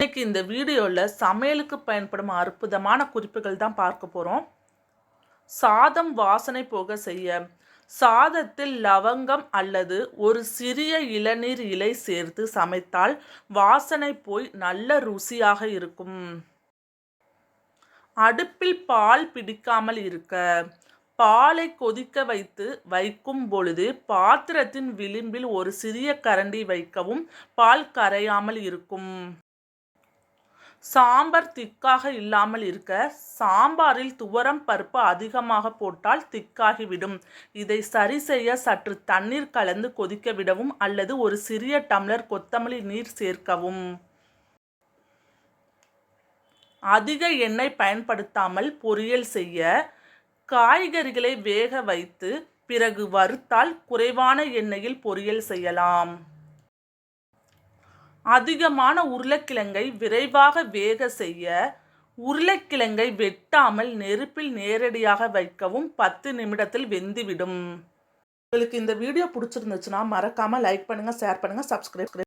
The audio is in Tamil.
இன்னைக்கு இந்த வீடியோவில் சமையலுக்கு பயன்படும் அற்புதமான குறிப்புகள் தான் பார்க்க போகிறோம் சாதம் வாசனை போக செய்ய சாதத்தில் லவங்கம் அல்லது ஒரு சிறிய இளநீர் இலை சேர்த்து சமைத்தால் வாசனை போய் நல்ல ருசியாக இருக்கும். அடுப்பில் பால் பிடிக்காமல் இருக்க பாலை கொதிக்க வைத்து வைக்கும் பொழுது பாத்திரத்தின் விளிம்பில் ஒரு சிறிய கரண்டி வைக்கவும் பால் கரையாமல் இருக்கும். சாம்பார் திக்காக இல்லாமல் இருக்க சாம்பாரில் துவரம் பருப்பு அதிகமாக போட்டால் திக்காகிவிடும். இதை சரி செய்ய சற்று தண்ணீர் கலந்து கொதிக்க விடவும் அல்லது ஒரு சிறிய டம்ளர் கொத்தமல்லி நீர் சேர்க்கவும். அதிக எண்ணெய் பயன்படுத்தாமல் பொரியல் செய்ய காய்கறிகளை வேக வைத்து பிறகு வறுத்தால் குறைவான எண்ணெயில் பொரியல் செய்யலாம். அதிகமான உருளைக்கிழங்கை விரைவாக வேக செய்ய உருளைக்கிழங்கை வெட்டாமல் நெருப்பில் நேரடியாக வைக்கவும் பத்து நிமிடத்தில் வெந்துவிடும். உங்களுக்கு இந்த வீடியோ பிடிச்சிருந்துச்சுன்னா மறக்காமல் லைக் பண்ணுங்கள் ஷேர் பண்ணுங்கள் சப்ஸ்கிரைப்